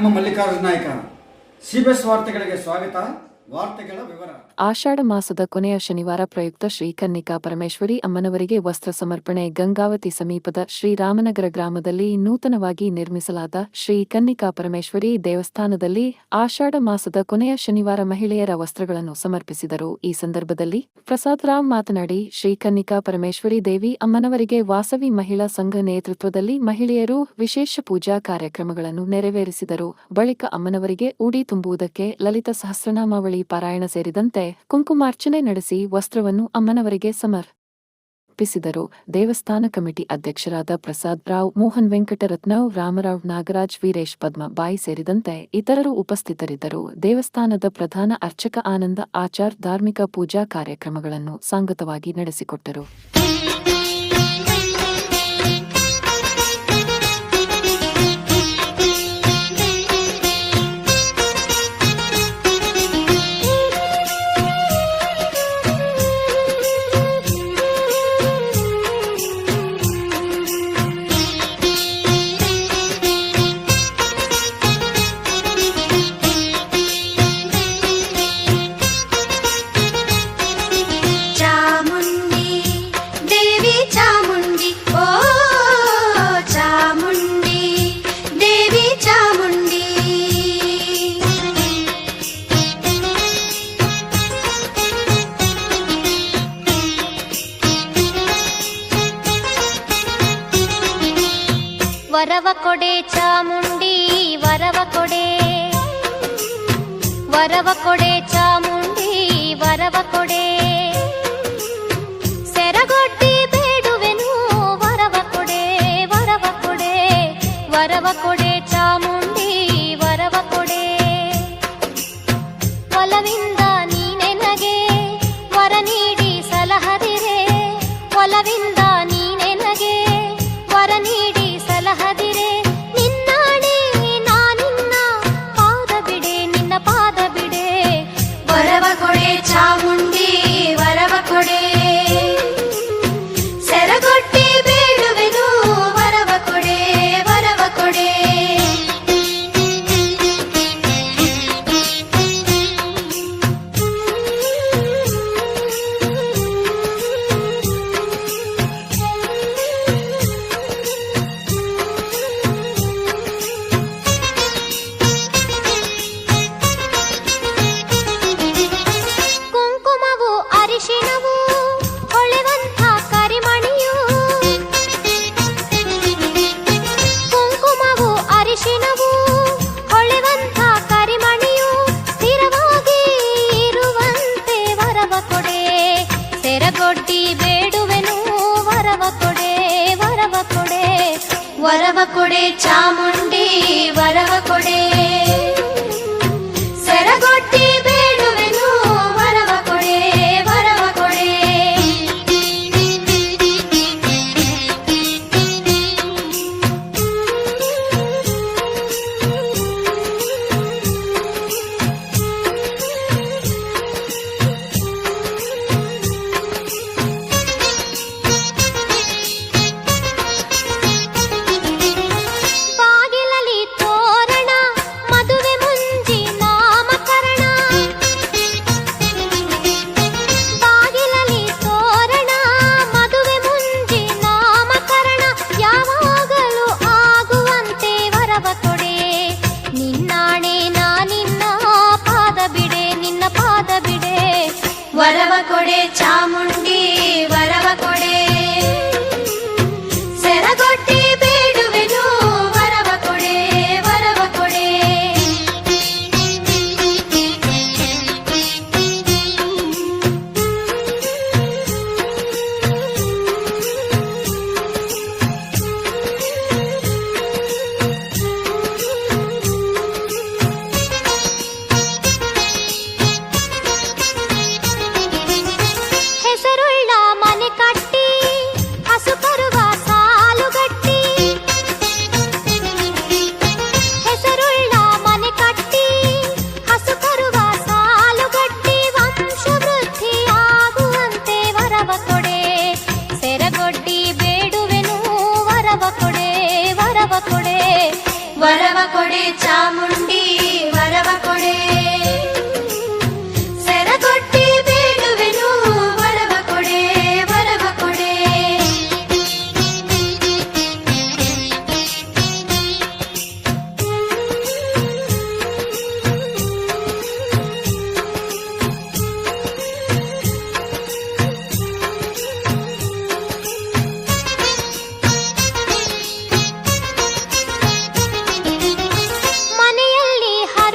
ನಿಮ್ಮ ಮಲ್ಲಿಕಾರ್ಜುನ ನಾಯ್ಕ. ಸಿಬಿಎಸ್ ವಾರ್ತೆಗಳಿಗೆ ಸ್ವಾಗತ. ಆಷಾಢ ಮಾಸದ ಕೊನೆಯ ಶನಿವಾರ ಪ್ರಯುಕ್ತ ಶ್ರೀ ಕನ್ನಿಕಾ ಪರಮೇಶ್ವರಿ ಅಮ್ಮನವರಿಗೆ ವಸ್ತ್ರ ಸಮರ್ಪಣೆ ಗಂಗಾವತಿ ಸಮೀಪದ ಶ್ರೀರಾಮನಗರ ಗ್ರಾಮದಲ್ಲಿ ನೂತನವಾಗಿ ನಿರ್ಮಿಸಲಾದ ಶ್ರೀ ಕನ್ನಿಕಾ ಪರಮೇಶ್ವರಿ ದೇವಸ್ಥಾನದಲ್ಲಿ ಆಷಾಢ ಮಾಸದ ಕೊನೆಯ ಶನಿವಾರ ಮಹಿಳೆಯರ ವಸ್ತ್ರಗಳನ್ನು ಸಮರ್ಪಿಸಿದರು. ಈ ಸಂದರ್ಭದಲ್ಲಿ ಪ್ರಸಾದ್ ರಾವ್ ಮಾತನಾಡಿ, ಶ್ರೀ ಕನ್ನಿಕಾ ಪರಮೇಶ್ವರಿ ದೇವಿ ಅಮ್ಮನವರಿಗೆ ವಾಸವಿ ಮಹಿಳಾ ಸಂಘ ನೇತೃತ್ವದಲ್ಲಿ ಮಹಿಳೆಯರು ವಿಶೇಷ ಪೂಜಾ ಕಾರ್ಯಕ್ರಮಗಳನ್ನು ನೆರವೇರಿಸಿದರು. ಬಳಿಕ ಅಮ್ಮನವರಿಗೆ ಉಡಿ ತುಂಬುವುದಕ್ಕೆ ಲಲಿತ ಸಹಸ್ರನಾಮಾವಳಿ ಪಾರಾಯಣ ಸೇರಿದಂತೆ ಕುಂಕುಮಾರ್ಚನೆ ನಡೆಸಿ ವಸ್ತ್ರವನ್ನು ಅಮ್ಮನವರಿಗೆ ಸಮರ್ಪಿಸಿದರು. ದೇವಸ್ಥಾನ ಕಮಿಟಿ ಅಧ್ಯಕ್ಷರಾದ ಪ್ರಸಾದ್ ರಾವ್, ಮೋಹನ್ ವೆಂಕಟರತ್ನವ್, ರಾಮರಾವ್ ನಾಗರಾಜ್, ವೀರೇಶ್ ಪದ್ಮ ಬಾಯಿ ಸೇರಿದಂತೆ ಇತರರು ಉಪಸ್ಥಿತರಿದ್ದರು. ದೇವಸ್ಥಾನದ ಪ್ರಧಾನ ಅರ್ಚಕ ಆನಂದ ಆಚಾರ್ ಧಾರ್ಮಿಕ ಪೂಜಾ ಕಾರ್ಯಕ್ರಮಗಳನ್ನು ಸಾಂಗತವಾಗಿ ನಡೆಸಿಕೊಟ್ಟರು. ವರವ ಕೊಡೆ ಚಾಮುಂಡಿ ವರವ ಕೊಡೆ ವರವ ಕೊಡೆ వరవకుడే చాముండి వరవ కొడే ಕೊಡೆ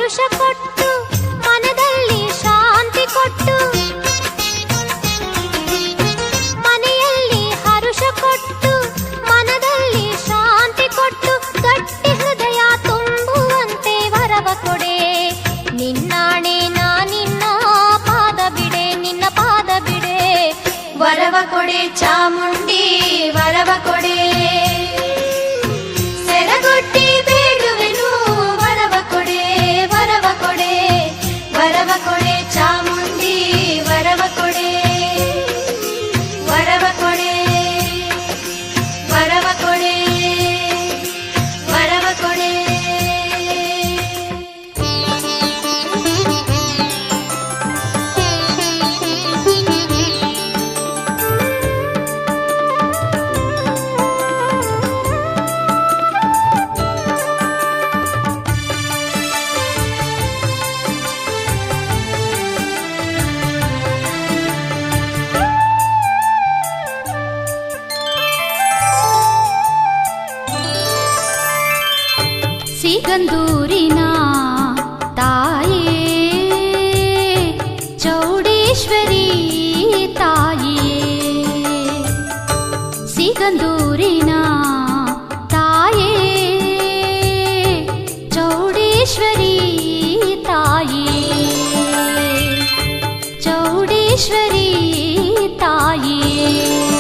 ya चौडेश्वरी ता चौडेश्वरी तायी।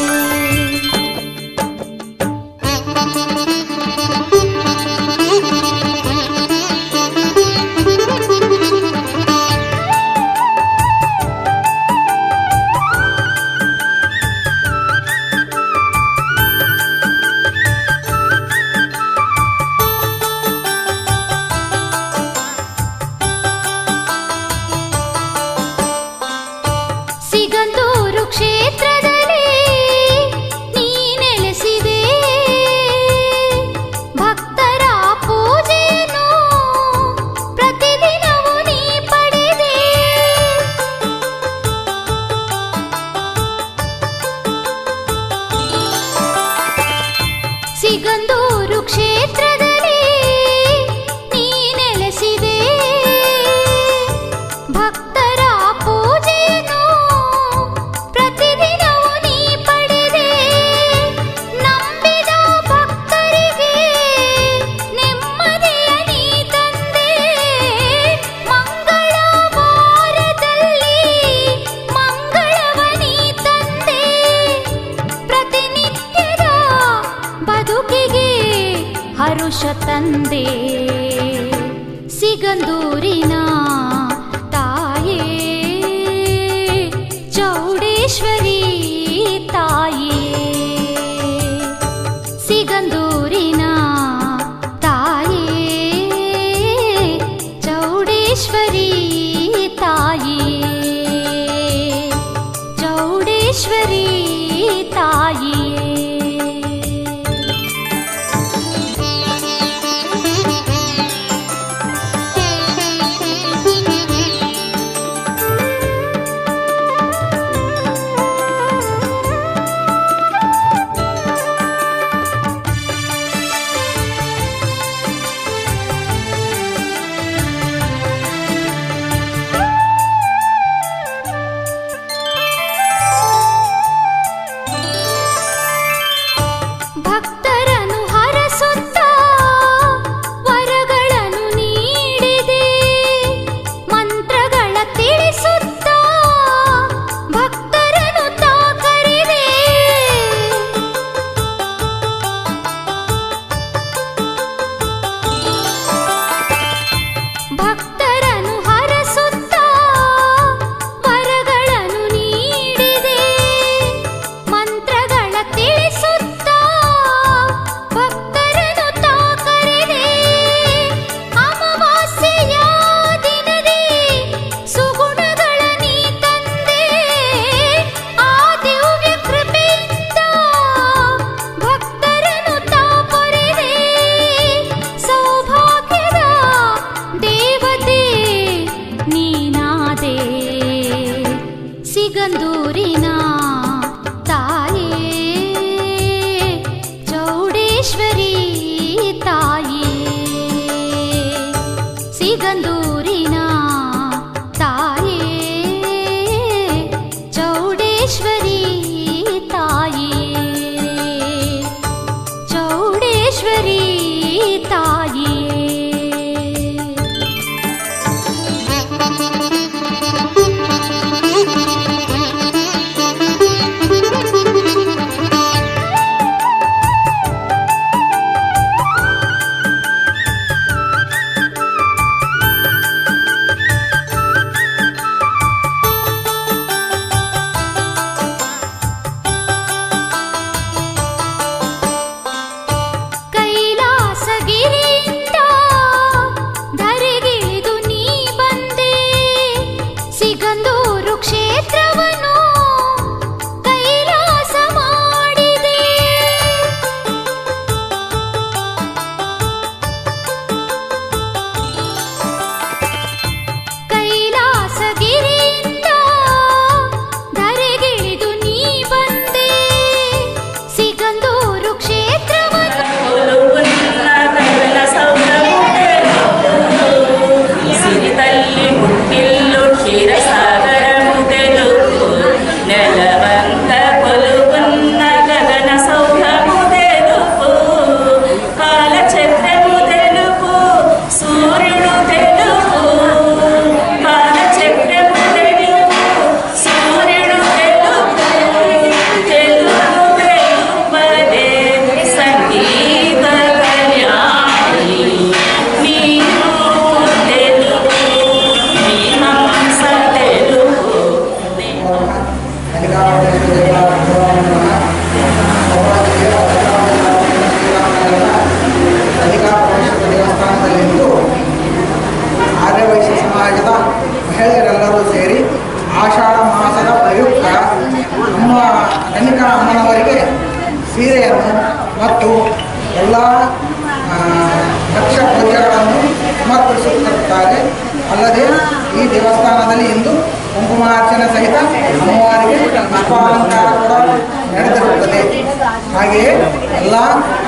ತಂದೆ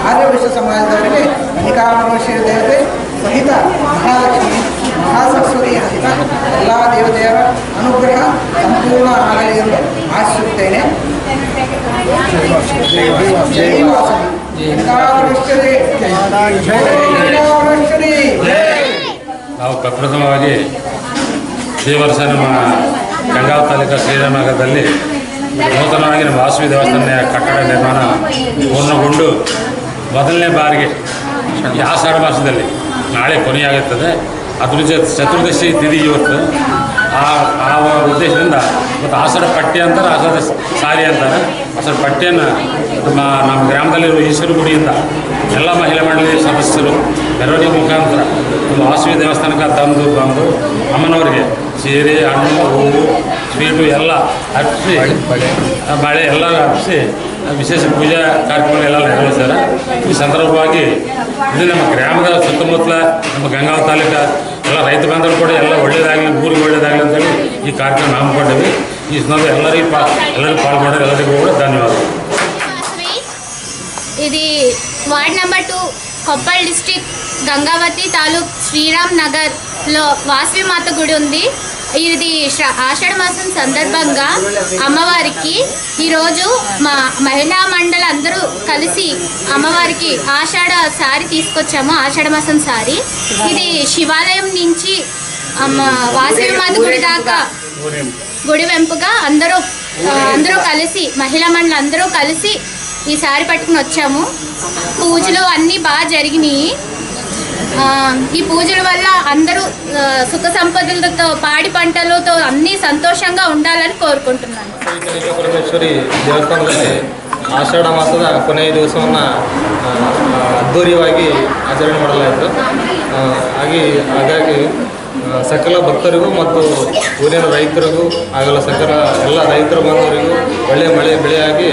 ಆರ್ಯವೈಶ್ಯ ಸಮಾಜದವರಿಗೆ ಕನಿಕಾಪರಮೇಶ್ವರಿ ದೇವತೆ ಸಹಿತ ಮಹಾಲಕ್ಷ್ಮಿ ಮಹಾಸರಸ್ವತಿ ಸಹಿತ ಎಲ್ಲ ದೇವತೆಯರ ಅನುಗ್ರಹ ಸಂಪೂರ್ಣ ಆಗಲಿ ಎಂದು ಆಶಿಸುತ್ತೇನೆ. ನಾವು ಪ್ರಪ್ರಥಮವಾಗಿ ಈ ವರ್ಷ ನಮ್ಮ ಗಂಗಾವ್ ತಾಲೂಕು ಶ್ರೀರಾಮನಗರದಲ್ಲಿ ನೂತನವಾಗಿ ನಮ್ಮ ವಾಸವಿ ದೇವಸ್ಥಾನ ಕಟ್ಟಡ ನಿರ್ಮಾಣ ಪೂರ್ಣಗೊಂಡು ಮೊದಲನೇ ಬಾರಿಗೆ ಆಷಾಢ ಮಾಸದಲ್ಲಿ ನಾಳೆ ಕೊನೆಯಾಗುತ್ತದೆ. ಅದ್ರ ಜೊತೆ ಚತುರ್ದಶಿ ತಿಥಿ ಇವತ್ತು. ಆ ಆ ಉದ್ದೇಶದಿಂದ ಮತ್ತು ಆಷಾಢ ಪಟ್ಟಿ ಅಂತಾರೆ, ಆಷಾಢ ಸಾರಿ ಅಂತಾರೆ. ಆಷಾಢ ಬಟ್ಟೆಯನ್ನು ನಮ್ಮ ನಮ್ಮ ಗ್ರಾಮದಲ್ಲಿರುವ ಈಶ್ವರ ಗುಡಿಯಿಂದ ಎಲ್ಲ ಮಹಿಳಾ ಮಂಡಳಿ ಸದಸ್ಯರು ಮೆರವಣಿಗೆ ಮುಖಾಂತರ ಒಂದು ವಾಸವಿ ದೇವಸ್ಥಾನಕ್ಕೆ ತಂದು ಬಂದು ಅಮ್ಮನವರಿಗೆ ಸೀರೆ ಹಣ್ಣು ಹೂವು ಸ್ವೀಟು ಎಲ್ಲ ಹಚ್ಚಿ ಬಳೆ ಎಲ್ಲ ಹಚ್ಚಿ ವಿಶೇಷ ಪೂಜಾ ಕಾರ್ಯಕ್ರಮ ಎಲ್ಲ ನೆರವೇರಿಸ್ತಾರೆ ಈ ಸಂದರ್ಭವಾಗಿ ಇದು ನಮ್ಮ ಗ್ರಾಮದ ಸುತ್ತಮುತ್ತಲ ನಮ್ಮ ಗಂಗಾವ ತಾಲೂಕ ಎಲ್ಲ ರೈತ ಬಾಂಧವರು ಕೂಡ ಎಲ್ಲ ಒಳ್ಳೆಯದಾಗಲಿ ಊರಿಗೆ ಒಳ್ಳೆಯದಾಗಲಿ ಅಂತೇಳಿ ಈ ಕಾರ್ಯಕ್ರಮ ಹಮ್ಮಿಕೊಂಡಿವಿ చేసినందుకు ఎల్లరి ఎల్లరి పాల్గొన్నారు ఎల్లరికి కూడా ధన్యవాదాలు. ఇది ward number two Koppal district Gangavathi taluk Shriram నగర్లో వాసవి మాత గుడి ఉంది. ఇది ఆషాఢ మాసం సందర్భంగా అమ్మవారికి ఈరోజు మా మహిళా మండలి అందరూ కలిసి అమ్మవారికి ఆషాఢ సారీ తీసుకొచ్చాము ఆషాఢ మాసం సారీ. ఇది శివాలయం నుంచి వాసవి మాత గుడి దాకా గుడి వెంపుగా అందరూ ఆ, అందరూ కలిసి మహిళా మండలి అందరూ కలిసి ఈ సారి పట్టుకుని వచ్చాము పూజలు అన్నీ బాగా జరిగినాయి ఆ, ఈ పూజల వల్ల అందరూ ఆ, సుఖ సంపదలతో పాడి పంటలతో అన్నీ సంతోషంగా ఉండాలని కోరుకుంటున్నాను ಕನಿಕಾ ಪರಮೇಶ್ವರಿ ದೇವಸ್ಥಾನದಲ್ಲಿ ಆಷಾಢ ಮಾಸದ ಕೊನೆಯ ದಿವಸವನ್ನು ಅದ್ಧೂರಿಯಾಗಿ ಆಚರಣೆ ಮಾಡಲಾಯಿತು ಆ, ಹಾಗೆ ಹಾಗಾಗಿ ಆ, ಸಕಲ ಭಕ್ತರಿಗೂ ಮತ್ತು ಊರಿನ ರೈತರಿಗೂ ಆಗಲ್ಲ ಸಕಲ ಎಲ್ಲ ರೈತರ ಬಾಂಧವರಿಗೂ ಒಳ್ಳೆಯ ಮಳೆ ಬೆಳೆಯಾಗಿ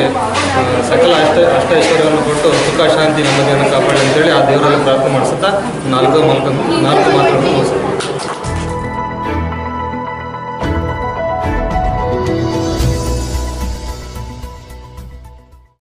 ಸಕಲ ಅಷ್ಟ ಅಷ್ಟೈಶ್ವರ್ಯವನ್ನು ಕೊಟ್ಟು ಸುಖ, ಶಾಂತಿ, ನೆಮ್ಮದಿಯನ್ನು ಕಾಪಾಡಿ ಅಂತೇಳಿ ಆ ದೇವರಲ್ಲಿ ಪ್ರಾರ್ಥನೆ ಮಾಡಿಸುತ್ತಾ ನಾಲ್ಕು ಮಾಲ್ಕೊಂಡು ನಾಲ್ಕು ಮಾತುಗಳನ್ನು ಮುಗಿಸುತ್ತೆ